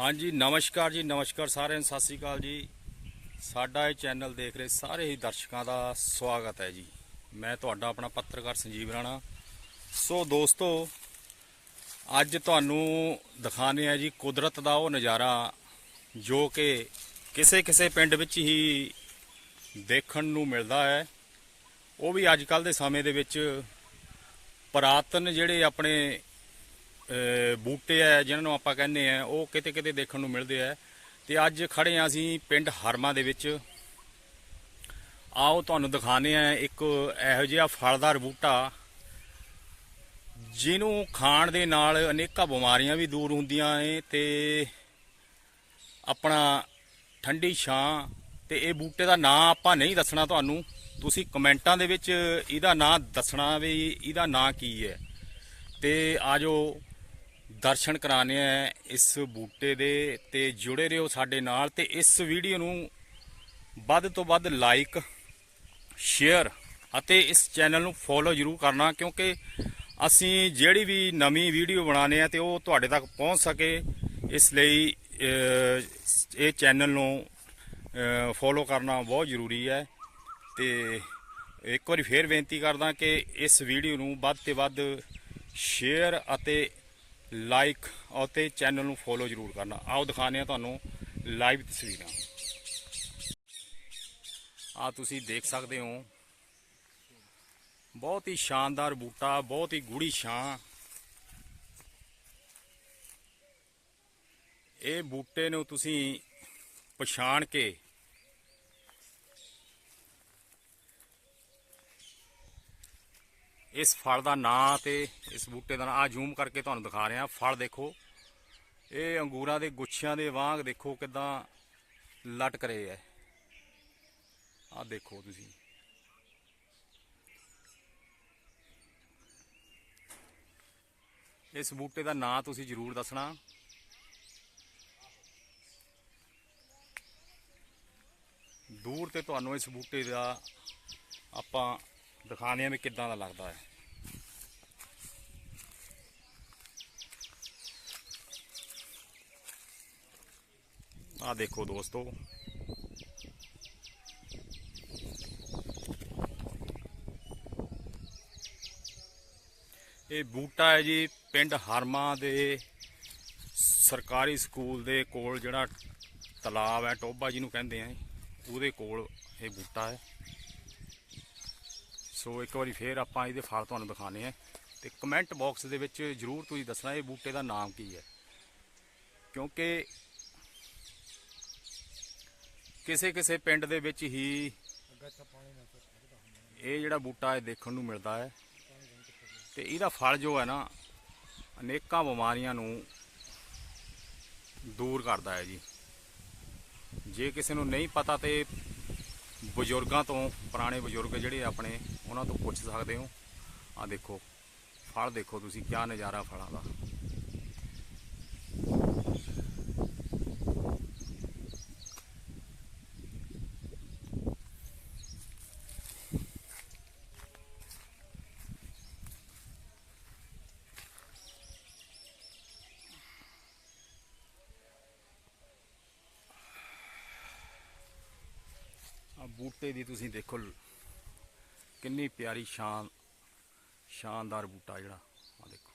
ਹਾਂਜੀ, ਨਮਸਕਾਰ ਜੀ, ਨਮਸਕਾਰ ਸਾਰਿਆਂ ਨੂੰ, ਸਤਿ ਸ੍ਰੀ ਅਕਾਲ ਜੀ। ਸਾਡਾ ਇਹ ਚੈਨਲ ਦੇਖ ਰਹੇ ਸਾਰੇ ਹੀ ਦਰਸ਼ਕਾਂ ਦਾ ਸਵਾਗਤ ਹੈ ਜੀ। ਮੈਂ ਤੁਹਾਡਾ ਆਪਣਾ ਪੱਤਰਕਾਰ ਸੰਜੀਵ ਰਾਣਾ। ਸੋ ਦੋਸਤੋ, ਅੱਜ ਤੁਹਾਨੂੰ ਦਿਖਾਣੇ ਆ ਜੀ ਕੁਦਰਤ ਦਾ ਉਹ ਨਜ਼ਾਰਾ ਜੋ ਕਿ ਕਿਸੇ ਕਿਸੇ ਪਿੰਡ ਵਿੱਚ ਹੀ ਦੇਖਣ ਨੂੰ ਮਿਲਦਾ ਹੈ। ਉਹ ਵੀ ਅੱਜ ਕੱਲ ਦੇ ਸਮੇਂ ਦੇ ਵਿੱਚ ਪੁਰਾਤਨ ਜਿਹੜੇ ਆਪਣੇ ਬੂਟੇ ਆ, ਜਿਨ੍ਹਾਂ ਨੂੰ ਆਪਾਂ ਕਹਿੰਦੇ ਆ, ਉਹ ਕਿਤੇ ਕਿਤੇ ਦੇਖਣ ਨੂੰ ਮਿਲਦੇ ਆ। ਤੇ ਅੱਜ ਖੜੇ ਆ ਅਸੀਂ ਪਿੰਡ ਹਰਮਾ ਦੇ ਵਿੱਚ। ਆਓ ਤੁਹਾਨੂੰ ਦਿਖਾਣੇ ਆ ਇੱਕ ਇਹੋ ਜਿਹਾ ਫਲਦਾਰ ਬੂਟਾ, ਜਿਹਨੂੰ ਖਾਣ ਦੇ ਨਾਲ ਅਨੇਕਾਂ ਬਿਮਾਰੀਆਂ ਵੀ ਦੂਰ ਹੁੰਦੀਆਂ ਨੇ ਤੇ ਆਪਣਾ ਠੰਡੀ ਛਾਂ, ਤੇ ਇਹ ਬੂਟੇ ਦਾ ਨਾਂ ਆਪਾਂ ਨਹੀਂ ਦੱਸਣਾ ਤੁਹਾਨੂੰ। ਤੁਸੀਂ ਕਮੈਂਟਾਂ ਦੇ ਵਿੱਚ ਇਹਦਾ ਨਾਂ ਦੱਸਣਾ ਵੀ ਇਹਦਾ ਨਾਂ ਕੀ ਹੈ। ਤੇ ਆਜੋ ਦਰਸ਼ਨ ਕਰਾਣੇ ਆ ਇਸ ਬੂਟੇ ਦੇ ਤੇ ਜੁੜੇ ਰਹੋ ਸਾਡੇ ਨਾਲ ਤੇ ਇਸ ਵੀਡੀਓ ਨੂੰ ਵੱਧ ਤੋਂ ਵੱਧ ਲਾਈਕ ਸ਼ੇਅਰ ਅਤੇ ਇਸ ਚੈਨਲ ਨੂੰ ਫੋਲੋ ਜ਼ਰੂਰ ਕਰਨਾ ਕਿਉਂਕਿ ਅਸੀਂ ਜਿਹੜੀ ਵੀ ਨਵੀਂ ਵੀਡੀਓ ਬਣਾਉਂਦੇ ਆ ਤੇ ਉਹ ਤੁਹਾਡੇ ਤੱਕ ਪਹੁੰਚ ਸਕੇ, ਇਸ ਲਈ ਇਹ ਚੈਨਲ ਨੂੰ ਫੋਲੋ ਕਰਨਾ ਬਹੁਤ ਜ਼ਰੂਰੀ ਹੈ ਤੇ ਇੱਕ ਵਾਰੀ ਫੇਰ ਬੇਨਤੀ ਕਰਦਾ ਕਿ ਇਸ ਵੀਡੀਓ ਨੂੰ ਵੱਧ ਤੇ ਵੱਧ ਸ਼ੇਅਰ ਅਤੇ ਲਾਈਕ ਅਤੇ ਚੈਨਲ ਨੂੰ ਫੋਲੋ ਜ਼ਰੂਰ ਕਰਨਾ। ਆਓ ਦਿਖਾਉਂਦੇ ਆ ਤੁਹਾਨੂੰ ਲਾਈਵ ਤਸਵੀਰਾਂ। ਆ ਤੁਸੀਂ ਦੇਖ ਸਕਦੇ ਹੋ। ਬਹੁਤ ਹੀ ਸ਼ਾਨਦਾਰ ਬੂਟਾ, ਬਹੁਤ ਹੀ ਗੂੜੀ ਛਾਂ। ਇਹ ਬੂਟੇ ਨੂੰ ਤੁਸੀਂ ਪਛਾਣ ਕੇ ਇਸ ਫਲ ਦਾ ਨਾਂ ਤੇ ਇਸ ਬੂਟੇ ਦਾ ਨਾਂ ਆ ਜ਼ੂਮ ਕਰਕੇ ਤੁਹਾਨੂੰ ਦਿਖਾ ਰਿਹਾ, ਫਲ ਦੇਖੋ। ਇਹ ਅੰਗੂਰਾਂ ਦੇ ਗੁੱਛਿਆਂ ਦੇ ਵਾਂਗ ਦੇਖੋ ਕਿਦਾਂ ਲਟਕ ਰਹੇ ਐ। ਆ ਦੇਖੋ ਤੁਸੀਂ। ਇਸ ਬੂਟੇ ਦਾ ਨਾਂ ਤੁਸੀਂ ਜ਼ਰੂਰ ਦੱਸਣਾ। ਦੂਰ ਤੇ ਤੁਹਾਨੂੰ ਇਸ ਬੂਟੇ ਦਾ ਆਪਾਂ ਦਿਖਾਣੇ ਆ ਵੀ ਕਿੱਦਾਂ ਦਾ ਲੱਗਦਾ ਹੈ। ਆ ਦੇਖੋ ਦੋਸਤੋ। ਇਹ ਬੂਟਾ ਹੈ ਜੀ ਪਿੰਡ ਹਰਮਾ ਦੇ ਸਰਕਾਰੀ ਸਕੂਲ ਦੇ ਕੋਲ ਜਿਹੜਾ ਤਲਾਬ ਹੈ ਟੋਬਾ ਜਿਹਨੂੰ ਕਹਿੰਦੇ ਆ ਉਹਦੇ ਕੋਲ ਇਹ ਬੂਟਾ ਹੈ। ਸੋ ਇੱਕ ਵਾਰੀ ਫੇਰ ਆਪਾਂ ਇਹਦੇ ਫਲ ਤੁਹਾਨੂੰ ਦਿਖਾਣੇ ਆ ਤੇ ਕਮੈਂਟ ਬਾਕਸ ਦੇ ਵਿੱਚ ਜਰੂਰ ਤੁਸੀਂ ਦੱਸਣਾ ਇਹ ਬੂਟੇ ਦਾ ਨਾਮ ਕੀ ਹੈ। ਕਿਉਂਕਿ ਕਿਸੇ ਕਿਸੇ ਪਿੰਡ ਦੇ ਵਿੱਚ ਹੀ ਇਹ ਜਿਹੜਾ ਬੂਟਾ ਹੈ ਦੇਖਣ ਨੂੰ ਮਿਲਦਾ ਹੈ ਤੇ ਇਹਦਾ ਫਲ ਜੋ ਹੈ ਨਾ, ਅਨੇਕਾਂ ਬਿਮਾਰੀਆਂ ਨੂੰ ਦੂਰ ਕਰਦਾ ਹੈ ਜੀ। ਜੇ ਕਿਸੇ ਨੂੰ ਨਹੀਂ ਪਤਾ ਤੇ ਬਜ਼ੁਰਗਾਂ ਤੋਂ ਪੁਰਾਣੇ ਬਜ਼ੁਰਗ ਜਿਹੜੇ ਆਪਣੇ, ਉਹਨਾਂ ਤੋਂ ਪੁੱਛ ਸਕਦੇ ਹੋ। ਆ ਦੇਖੋ, ਫਲ ਦੇਖੋ ਤੁਸੀਂ, ਕਿਆ ਨਜ਼ਾਰਾ ਫਲਾਂ ਦਾ। ਆ ਬੂਟੇ ਦੀ ਤੁਸੀਂ ਦੇਖੋ ਕਿੰਨੀ ਪਿਆਰੀ ਸ਼ਾਨ ਸ਼ਾਨਦਾਰ ਬੂਟਾ ਜਿਹੜਾ ਆ ਦੇਖੋ।